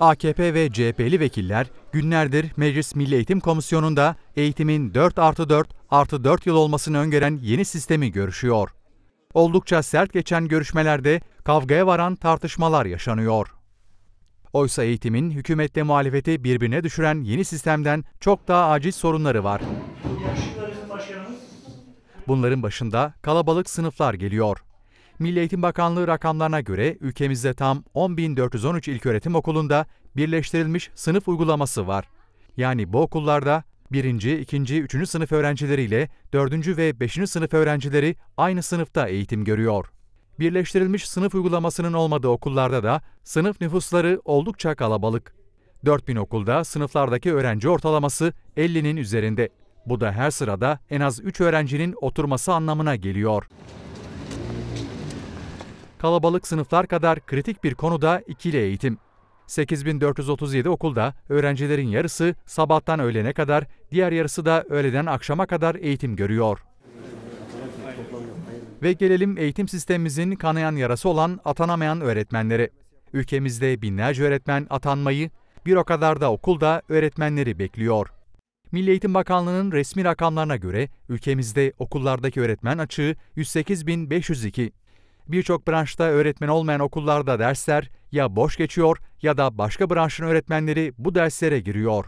AKP ve CHP'li vekiller günlerdir Meclis Milli Eğitim Komisyonu'nda eğitimin 4 artı 4 artı 4 yıl olmasını öngören yeni sistemi görüşüyor. Oldukça sert geçen görüşmelerde kavgaya varan tartışmalar yaşanıyor. Oysa eğitimin hükümetle muhalefeti birbirine düşüren yeni sistemden çok daha acil sorunları var. Bunların başında kalabalık sınıflar geliyor. Milli Eğitim Bakanlığı rakamlarına göre ülkemizde tam 10.413 ilköğretim okulunda birleştirilmiş sınıf uygulaması var. Yani bu okullarda 1. 2. 3. sınıf öğrencileriyle 4. ve 5. sınıf öğrencileri aynı sınıfta eğitim görüyor. Birleştirilmiş sınıf uygulamasının olmadığı okullarda da sınıf nüfusları oldukça kalabalık. 4000 okulda sınıflardaki öğrenci ortalaması 50'nin üzerinde. Bu da her sırada en az 3 öğrencinin oturması anlamına geliyor. Kalabalık sınıflar kadar kritik bir konuda ikili eğitim. 8437 okulda öğrencilerin yarısı sabahtan öğlene kadar, diğer yarısı da öğleden akşama kadar eğitim görüyor. Ve gelelim eğitim sistemimizin kanayan yarası olan atanamayan öğretmenlere. Ülkemizde binlerce öğretmen atanmayı, bir o kadar da okulda öğretmenleri bekliyor. Milli Eğitim Bakanlığı'nın resmi rakamlarına göre ülkemizde okullardaki öğretmen açığı 108.502. Birçok branşta öğretmen olmayan okullarda dersler ya boş geçiyor ya da başka branşın öğretmenleri bu derslere giriyor.